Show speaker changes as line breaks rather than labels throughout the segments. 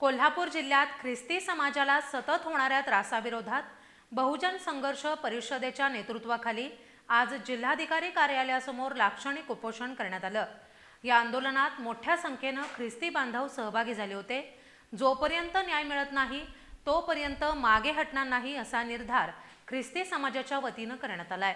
कोल्हापूर जिल्ह्यात ख्रिस्ती समाजाला सतत होणाऱ्या त्रासाविरोधात बहुजन संघर्ष परिषदेच्या नेतृत्वाखाली आज जिल्हाधिकारी कार्यालयासमोर लाक्षणिक उपोषण करण्यात आलं. या आंदोलनात मोठ्या संख्येनं ख्रिस्ती बांधव सहभागी झाले होते. जोपर्यंत न्याय मिळत नाही तोपर्यंत मागे हटणार नाही असा निर्धार ख्रिस्ती समाजाच्या वतीनं करण्यात आलाय.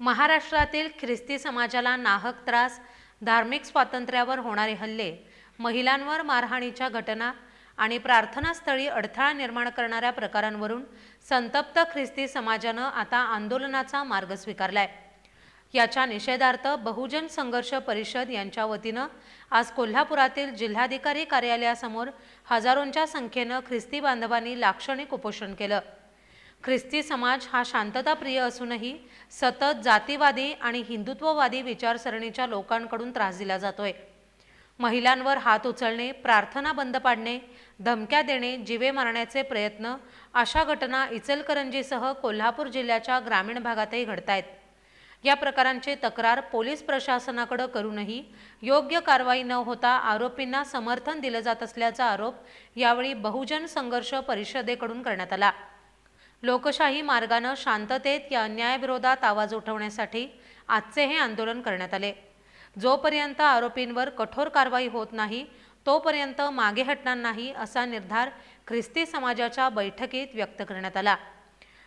महाराष्ट्रातील ख्रिस्ती समाजाला नाहक त्रास धार्मिक स्वातंत्र्यावर होणारे हल्ले महिलांवर मारहाणीच्या घटना आणि प्रार्थनास्थळी अडथळा निर्माण करणाऱ्या प्रकारांवरून संतप्त ख्रिस्ती समाजानं आता आंदोलनाचा मार्ग स्वीकारलाय. याच्या निषेधार्थ बहुजन संघर्ष परिषद यांच्या वतीनं आज कोल्हापुरातील जिल्हाधिकारी कार्यालयासमोर हजारोंच्या संख्येनं ख्रिस्ती बांधवांनी लाक्षणिक उपोषण केलं. ख्रिस्ती समाज हा शांतताप्रिय असूनही सतत जातीवादी आणि हिंदुत्ववादी विचारसरणीच्या लोकांकडून त्रास दिला जातोय. महिलांवर हात उचलणे प्रार्थना बंद पाडणे धमक्या देणे जिवे मारण्याचे प्रयत्न अशा घटना इचलकरंजीसह कोल्हापूर जिल्ह्याच्या ग्रामीण भागातही घडतायत. या प्रकारांची तक्रार पोलीस प्रशासनाकडे करूनही योग्य कारवाई न होता आरोपींना समर्थन दिलं जात असल्याचा आरोप यावेळी बहुजन संघर्ष परिषदेकडून करण्यात आला. लोकशाही मार्गानं शांततेत या अन्यायाविरोधात आवाज उठवण्यासाठी आजचे हे आंदोलन करण्यात आले. जोपर्यंत आरोपींवर कठोर कारवाई होत नाही तोपर्यंत मागे हटणार नाही असा निर्धार ख्रिस्ती समाजाच्या बैठकीत व्यक्त करण्यात आला.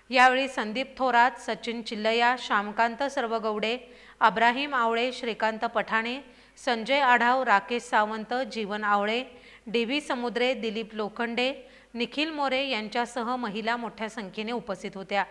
यावेळी संदीप थोरात सचिन चिल्लया श्यामकांत सर्वगौडे अब्राहिम आवळे श्रीकांत पठाणे संजय आढाव राकेश सावंत जीवन आवळे डी व्ही समुद्रे दिलीप लोखंडे निखिल मोरे यांच्यासह महिला मोठ्या संख्येने उपस्थित होत्या.